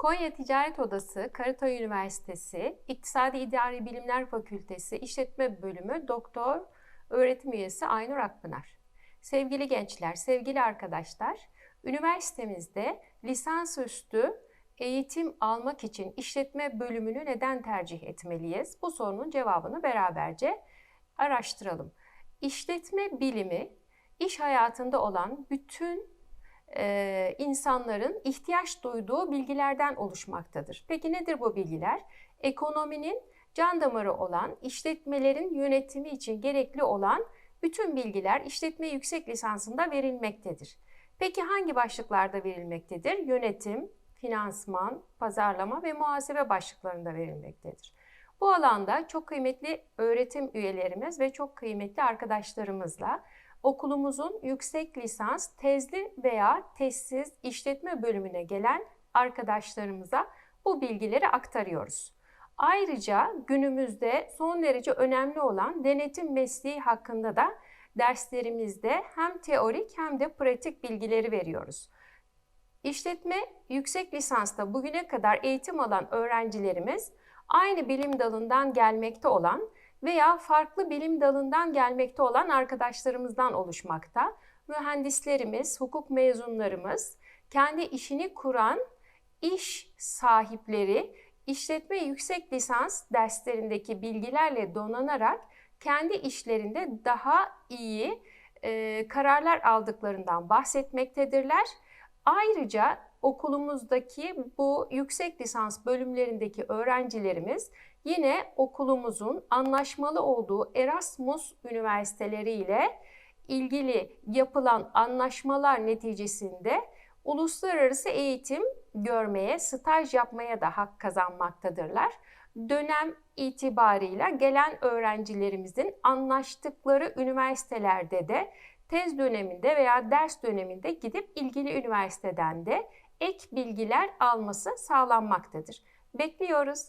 Konya Ticaret Odası, Karatay Üniversitesi, İktisadi İdari Bilimler Fakültesi İşletme Bölümü Doktor Öğretim Üyesi Aynur Akpınar. Sevgili gençler, sevgili arkadaşlar, üniversitemizde lisansüstü eğitim almak için işletme bölümünü neden tercih etmeliyiz? Bu sorunun cevabını beraberce araştıralım. İşletme bilimi iş hayatında olan bütün e, insanların ihtiyaç duyduğu bilgilerden oluşmaktadır. Peki nedir bu bilgiler? Ekonominin can damarı olan işletmelerin yönetimi için gerekli olan bütün bilgiler işletme yüksek lisansında verilmektedir. Peki hangi başlıklarda verilmektedir? Yönetim, finansman, pazarlama ve muhasebe başlıklarında verilmektedir. Bu alanda çok kıymetli öğretim üyelerimiz ve çok kıymetli arkadaşlarımızla okulumuzun yüksek lisans, tezli veya tezsiz işletme bölümüne gelen arkadaşlarımıza bu bilgileri aktarıyoruz. Ayrıca günümüzde son derece önemli olan denetim mesleği hakkında da derslerimizde hem teorik hem de pratik bilgileri veriyoruz. İşletme yüksek lisansta bugüne kadar eğitim alan öğrencilerimiz aynı bilim dalından gelmekte olan veya farklı bilim dalından gelmekte olan arkadaşlarımızdan oluşmakta. Mühendislerimiz, hukuk mezunlarımız, kendi işini kuran iş sahipleri işletme yüksek lisans derslerindeki bilgilerle donanarak kendi işlerinde daha iyi e, kararlar aldıklarından bahsetmektedirler. Ayrıca okulumuzdaki bu yüksek lisans bölümlerindeki öğrencilerimiz yine okulumuzun anlaşmalı olduğu Erasmus üniversiteleri ile ilgili yapılan anlaşmalar neticesinde uluslararası eğitim görmeye, staj yapmaya da hak kazanmaktadırlar. Dönem itibarıyla gelen öğrencilerimizin anlaştıkları üniversitelerde de tez döneminde veya ders döneminde gidip ilgili üniversiteden de ek bilgiler alması sağlanmaktadır. Bekliyoruz.